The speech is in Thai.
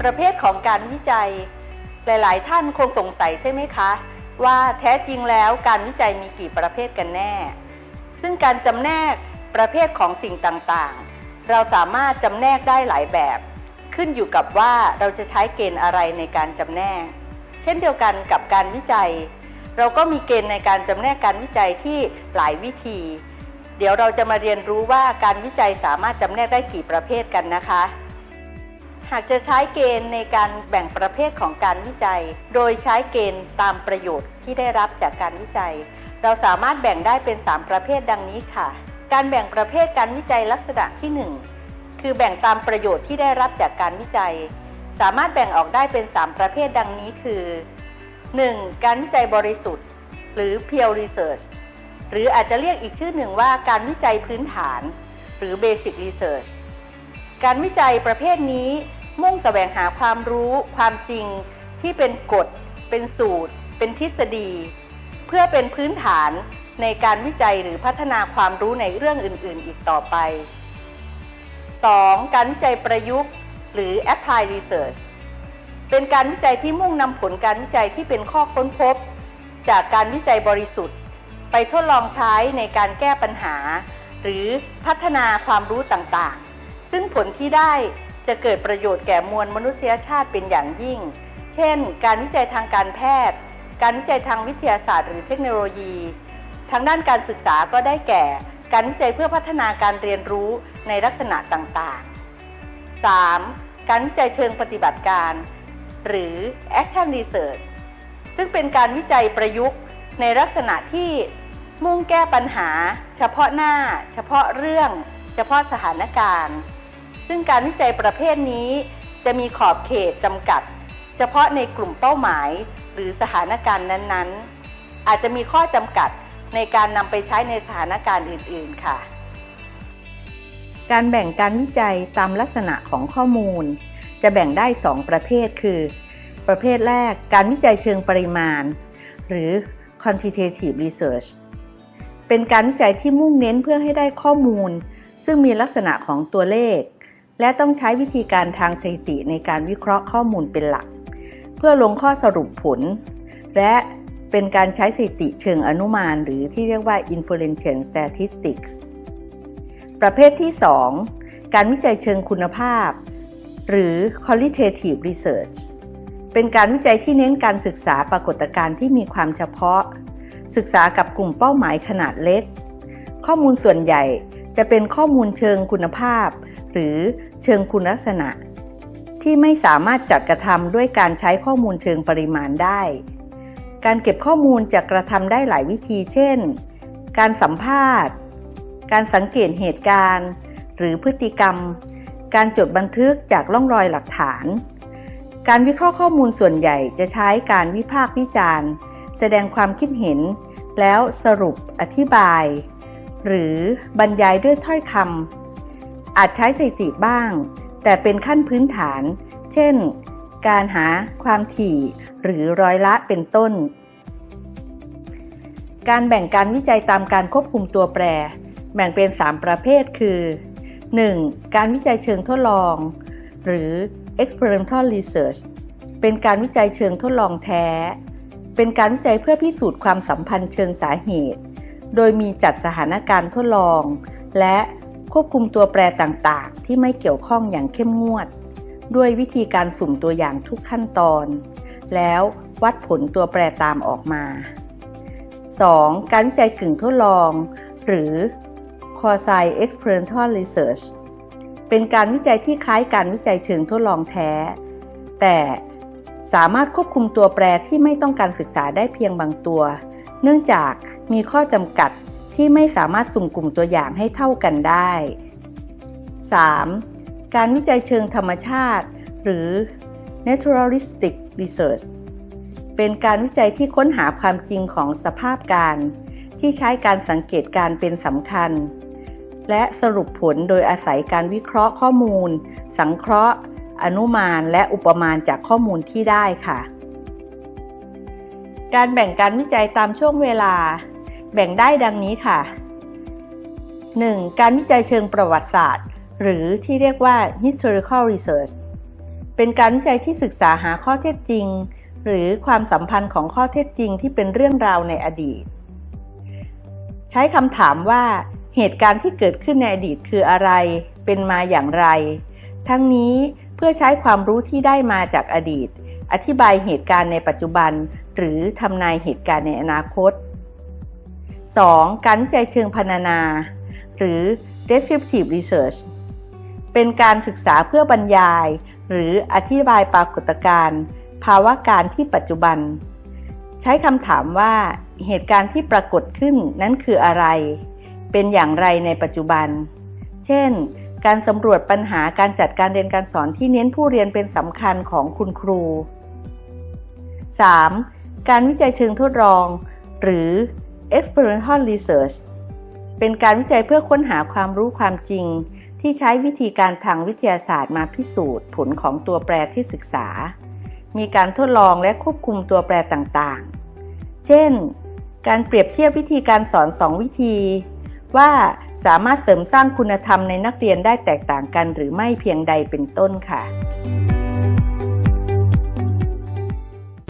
ประเภทของการวิจัย หลาย ๆ ท่านคงสงสัยใช่ไหมคะ ว่าแท้จริงแล้วการวิจัยมีกี่ประเภทกันแน่ ซึ่งการจำแนกประเภทของสิ่งต่างๆ เราสามารถจำแนกได้หลายแบบ ขึ้นอยู่กับว่าเราจะใช้เกณฑ์อะไรในการจำแนก เช่นเดียวกันกับการวิจัย เราก็มีเกณฑ์ในการจำแนกการวิจัยที่หลายวิธี เดี๋ยวเราจะมาเรียนรู้ว่าการวิจัยสามารถจำแนกได้กี่ประเภทกันนะคะ หากจะใช้เกณฑ์ในการแบ่งประเภทของการวิจัย โดยใช้เกณฑ์ตามประโยชน์ที่ได้รับจากการวิจัย เราสามารถแบ่งได้เป็น 3 ประเภทดังนี้ค่ะ การแบ่งประเภทการวิจัยลักษณะที่ 1 คือแบ่งตามประโยชน์ที่ได้รับจากการวิจัย สามารถแบ่งออกได้เป็น 3 ประเภทดังนี้คือ 1. การวิจัยบริสุทธิ์ หรือ pure research หรืออาจจะเรียกอีกชื่อหนึ่งว่าการวิจัยพื้นฐาน หรือ basic research การวิจัยประเภทนี้ มุ่งแสวงหาความรู้ความจริงที่เป็นกฎ เป็นสูตร เป็นทฤษฎี เพื่อเป็นพื้นฐานในการวิจัยหรือพัฒนาความรู้ในเรื่องอื่น ๆ อีกต่อไป 2. การวิจัยประยุกต์ หรือ apply research เป็นการวิจัยที่มุ่งนำผลการวิจัยที่เป็นข้อค้นพบ จากการวิจัยบริสุทธิ์ ไปทดลองใช้ในการแก้ปัญหา หรือพัฒนาความรู้ต่างๆ ซึ่งผลที่ได้ จะเกิดประโยชน์แก่มวลมนุษยชาติเป็นอย่างยิ่ง เช่น การวิจัยทางการแพทย์ การวิจัยทางวิทยาศาสตร์ หรือเทคโนโลยี ทางด้านการศึกษาก็ได้แก่ การวิจัยเพื่อพัฒนาการเรียนรู้ในลักษณะต่างๆ 3. การวิจัยเชิงปฏิบัติการ หรือ action research ซึ่งเป็นการวิจัยประยุกต์ในลักษณะที่มุ่งแก้ปัญหา เฉพาะหน้า เฉพาะเรื่อง เฉพาะสถานการณ์ ซึ่งการวิจัยประเภทนี้จะมีขอบเขตจำกัด เฉพาะในกลุ่มเป้าหมายหรือสถานการณ์นั้นๆ อาจจะมีข้อจำกัดในการนำไปใช้ในสถานการณ์อื่น ๆ ค่ะ การแบ่งการวิจัยตามลักษณะของข้อมูล จะแบ่งได้ 2 ประเภทคือ ประเภทแรกการวิจัยเชิงปริมาณ หรือ quantitative research เป็นการวิจัยที่มุ่งเน้นเพื่อให้ได้ข้อมูล ซึ่งมีลักษณะของตัวเลข และต้องใช้วิธีการทางสถิติในการวิเคราะห์ข้อมูลเป็นหลัก เพื่อลงข้อสรุปผล และเป็นการใช้สถิติเชิงอนุมาน หรือที่เรียกว่า inferential statistics ประเภทที่ 2 การวิจัยเชิงคุณภาพ หรือ qualitative research เป็นการวิจัยที่เน้นการศึกษาปรากฏการณ์ที่มีความเฉพาะ ศึกษากับกลุ่มเป้าหมายขนาดเล็ก ข้อมูลส่วนใหญ่ จะเป็นข้อมูลเชิงคุณภาพ หรือเชิงคุณลักษณะ ที่ไม่สามารถจัดกระทำด้วยการใช้ข้อมูลเชิงปริมาณได้ การเก็บข้อมูลจะกระทำได้หลายวิธี เช่น การสัมภาษณ์ การสังเกตเหตุการณ์ หรือพฤติกรรม การจดบันทึกจากร่องรอยหลักฐาน การวิเคราะห์ข้อมูลส่วนใหญ่จะใช้การวิพากษ์วิจารณ์ แสดงความคิดเห็น แล้วสรุปอธิบาย หรือบรรยายด้วยถ้อยคำอาจใช้สถิติบ้าง แต่เป็นขั้นพื้นฐาน เช่น การหาความถี่ หรือร้อยละเป็นต้น การแบ่งการวิจัยตามการควบคุมตัวแปร แบ่งเป็น 3 ประเภทคือ 1. การวิจัยเชิงทดลอง หรือ experimental research เป็นการวิจัยเชิงทดลองแท้ เป็นการวิจัยเพื่อพิสูจน์ความสัมพันธ์เชิงสาเหตุ โดยมีจัดสถานการณ์ทดลอง และควบคุมตัวแปรต่างๆ ที่ไม่เกี่ยวข้องอย่างเข้มงวด ด้วยวิธีการสุ่มตัวอย่างทุกขั้นตอน แล้ววัดผลตัวแปรตามออกมา 2. การวิจัยกึ่งทดลอง หรือ quasi experimental research เป็นการวิจัยที่คล้ายการวิจัยเชิงทดลองแท้ แต่สามารถควบคุมตัวแปรที่ไม่ต้องการศึกษาได้เพียงบางตัว เนื่องจากมีข้อจำกัดที่ไม่สามารถสุ่มกลุ่มตัวอย่างให้เท่ากันได้ 3. การวิจัยเชิงธรรมชาติ หรือ naturalistic research เป็นการวิจัยที่ค้นหาความจริงของสภาพการ ที่ใช้การสังเกตการเป็นสำคัญ และสรุปผลโดยอาศัยการวิเคราะห์ข้อมูล สังเคราะห์ อนุมาน และอุปมาจากข้อมูลที่ได้ค่ะ การแบ่งการวิจัยตามช่วงเวลา แบ่งได้ดังนี้ค่ะ 1. การวิจัยเชิงประวัติศาสตร์ หรือที่เรียกว่า historical research เป็นการวิจัยที่ศึกษาหาข้อเท็จจริง หรือความสัมพันธ์ของข้อเท็จจริงที่เป็นเรื่องราวในอดีต ใช้คำถามว่า เหตุการณ์ที่เกิดขึ้นในอดีตคืออะไร เป็นมาอย่างไร ทั้งนี้เพื่อใช้ความรู้ที่ได้มาจากอดีต อธิบายเหตุการณ์ในปัจจุบัน หรือทำนายเหตุการณ์ในอนาคต 2. การวิจัยเชิงพรรณนา หรือ descriptive research เป็นการศึกษาเพื่อบรรยาย หรืออธิบายปรากฏการณ์ภาวะการที่ปัจจุบัน ใช้คำถามว่า เหตุการณ์ที่ปรากฏขึ้นนั้นคืออะไร เป็นอย่างไรในปัจจุบัน เช่น การสำรวจปัญหาการจัดการเรียนการสอนที่เน้นผู้เรียนเป็นสำคัญของคุณครู 3. การวิจัยเชิงทดลอง หรือ experimental research เป็นการวิจัยเพื่อค้นหาความรู้ความจริง ที่ใช้วิธีการทางวิทยาศาสตร์มาพิสูจน์ ผลของตัวแปรที่ศึกษา มีการทดลองและควบคุมตัวแปรต่างๆ เช่น การเปรียบเทียบวิธีการสอน2วิธี ว่าสามารถเสริมสร้างคุณธรรมในนักเรียนได้แตกต่างกันหรือไม่เพียงใดเป็นต้นค่ะ